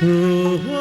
Oh,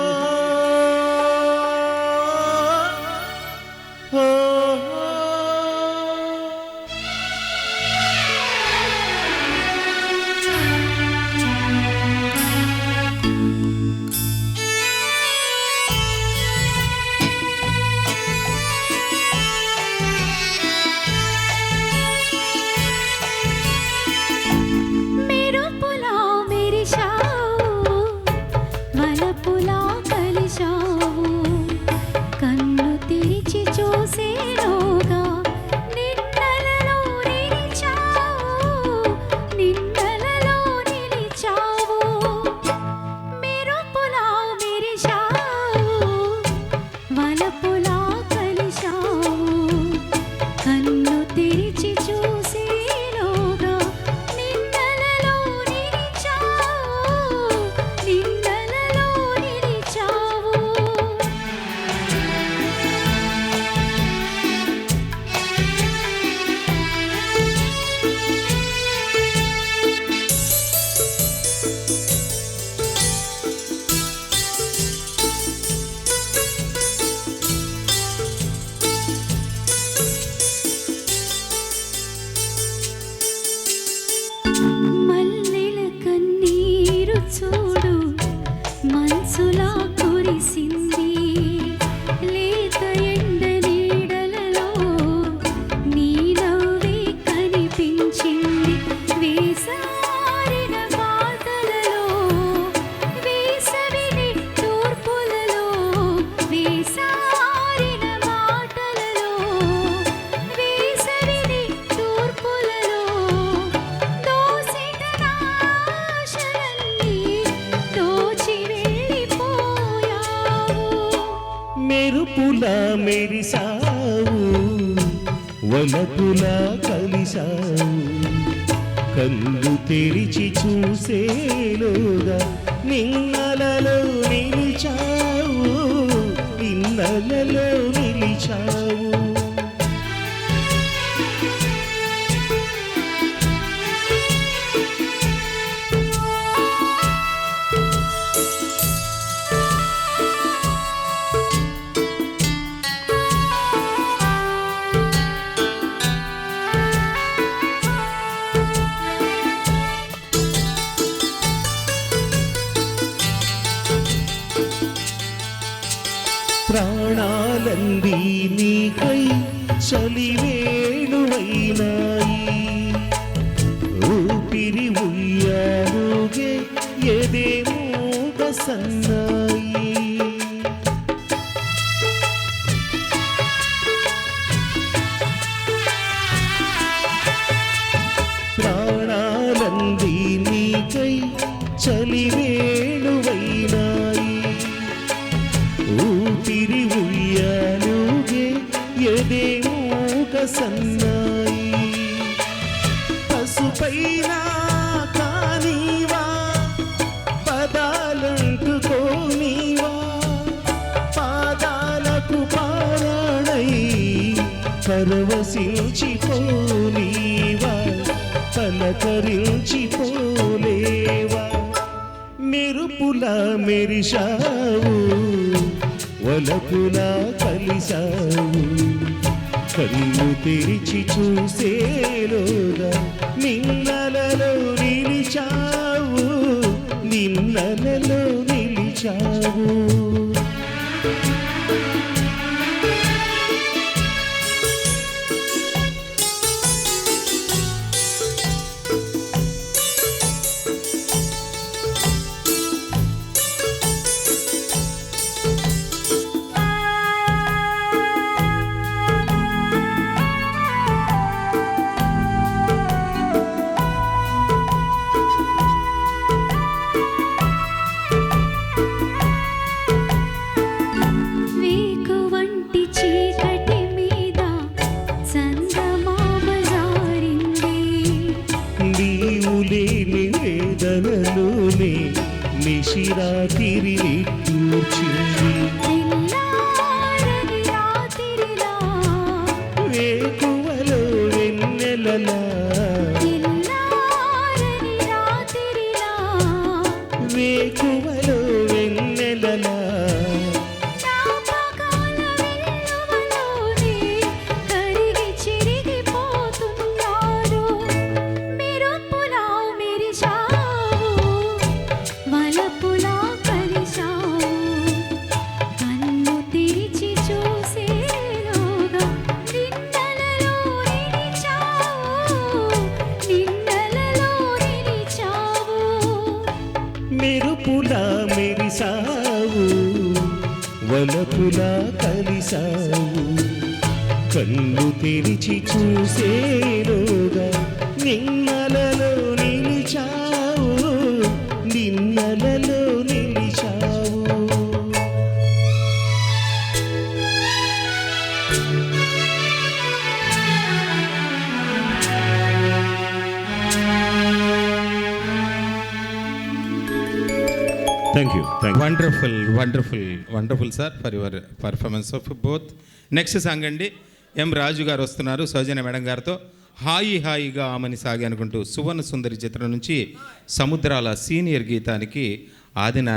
too మెరిసావు వలపులా కలిసావు కళ్ళు తెరిచి చూసేలోగా నిన్నలలో నిలిచావు. ఇన్నలలో ప్రాణాలంది నీకై చలివేణువైనాయి సన్నాయి. పసుపైన కానీవా పదాలంటుకోనీవా పాదాలకు పారాణై పరవశించిపోనీవా పలకరించిపోలేవా. మెరుపులా మెరిశావు వలపులా కలిశావు. కన్ను తెరిచి చూసేలోగా నిన్నలలో నిలిచావు నిన్నలలో నిలిచావు. తెల్లారని రాత్రిలా. వేకువలో వెన్నెలలా. మెరుపులా మెరిసావు వలపులా కలిసావు. కళ్ళు తెరిచి చూసేలోగా నింగ thank you wonderful wonderful wonderful sir for your performance of both next song అండి. ఎం రాజు గారు వస్తున్నారు సౌజన్య మేడం గారితో. హాయి హాయిగా ఆమెని సాగి అనుకుంటూ సువర్ణ సుందరి చిత్రం నుంచి సముద్రాల సీనియర్ గీతానికి ఆదిన